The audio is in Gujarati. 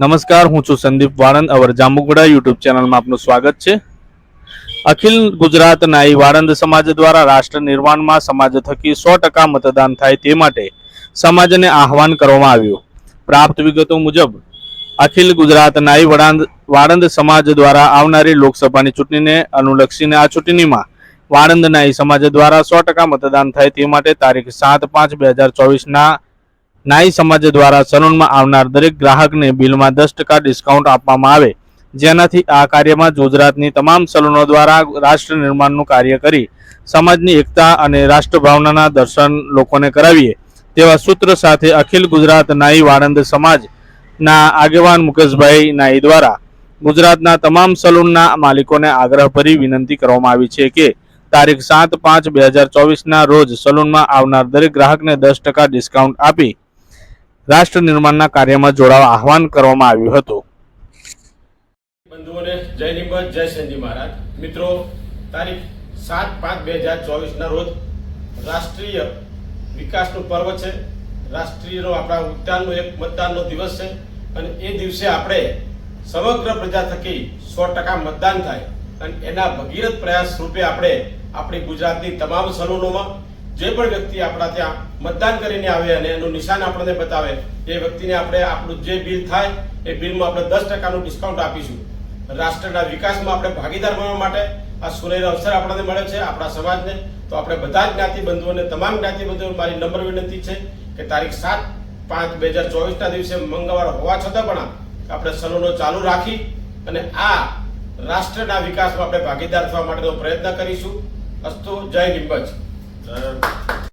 નમસ્કાર, હું છું સંદીપ વાળંદ. અવર જામુગડા યુટ્યુબ ચેનલમાં આપનું સ્વાગત છે. અખિલ ગુજરાત નાઈ વાળંદ સમાજ દ્વારા રાષ્ટ્ર નિર્માણમાં સમાજ થકી સો ટકા મતદાન થાય તે માટે સમાજને આહવાન કરવામાં આવ્યું. પ્રાપ્ત વિગતો મુજબ, અખિલ ગુજરાત નાઈ વડાંદ વાળંદ સમાજ દ્વારા આવનારી લોકસભાની ચૂંટણીને અનુલક્ષીને આ ચૂંટણીમાં વાળંદ નાઈ સમાજ દ્વારા સો ટકા મતદાન થાય તે માટે તારીખ સાત પાંચ બે હજાર ચોવીસના નાઈ સમાજ દ્વારા સલૂનમાં આવનાર દરેક ગ્રાહકને બિલમાં દસ ટકા ડિસ્કાઉન્ટ આપવામાં આવે. જેનાથી આ કાર્યમાં ગુજરાતની તમામ સલૂનો દ્વારા રાષ્ટ્ર નિર્માણનું કાર્ય કરી, સમાજની એકતા અને રાષ્ટ્રભાવનાના દર્શન લોકોને કરાવીએ. તેવા સૂત્ર સાથે અખિલ ગુજરાત નાઈ વાળંદ સમાજના આગેવાન મુકેશભાઈ નાઈ દ્વારા ગુજરાતના તમામ સલૂનના માલિકોને આગ્રહભરી વિનંતી કરવામાં આવી છે કે, તારીખ સાત પાંચ બે હજાર ચોવીસના રોજ સલૂનમાં આવનાર દરેક ગ્રાહકને દસ ટકા ડિસ્કાઉન્ટ આપી રાષ્ટ્ર નિર્માણના કાર્યમાં જોડાવા આહવાન કરવામાં આવ્યું હતું. બંધુઓને જય નિંબત જય સંજી મહારાજ. મિત્રો, તારીખ સાત પાંચ બે હજાર ચોવીસના રોજ રાષ્ટ્રીય વિકાસનું પર્વ છે. રાષ્ટ્રીયનો આપણા ઉત્તાનનો એક મતદાનનો દિવસ છે. અને એ દિવસે આપણે સમગ્ર પ્રજા થકી સો ટકા મતદાન થાય. અને એના ભગીરથ પ્રયાસ રૂપે આપણે આપણી ગુજરાતની તમામ સલૂનોમાં જે પણ વ્યક્તિ આપણા ત્યાં મતદાન કરીને આવે અને એનું નિશાન આપણને બતાવે, એ વ્યક્તિને આપણે આપણું જે બિલ થાય, એ બિલમાં આપણે દસ ટકાનું ડિસ્કાઉન્ટ આપીશું. રાષ્ટ્રના વિકાસમાં આપણે ભાગીદાર બનવા માટે આ સુનેરો અવસર આપણને મળે છે આપણા સમાજને. તો આપણે બધા જ જ્ઞાતિ બંધુઓને તમામ જ્ઞાતિ બંધુઓને મારી નંબર વિનંતી છે કે તારીખ સાત પાંચ બે હજાર ચોવીસના દિવસે મંગળવાર હોવા છતાં પણ આપણે સલોનો ચાલુ રાખી અને આ રાષ્ટ્રના વિકાસમાં આપણે ભાગીદાર થવા માટેનો પ્રયત્ન કરીશું. અસ્તુ, જય નિંબજ જય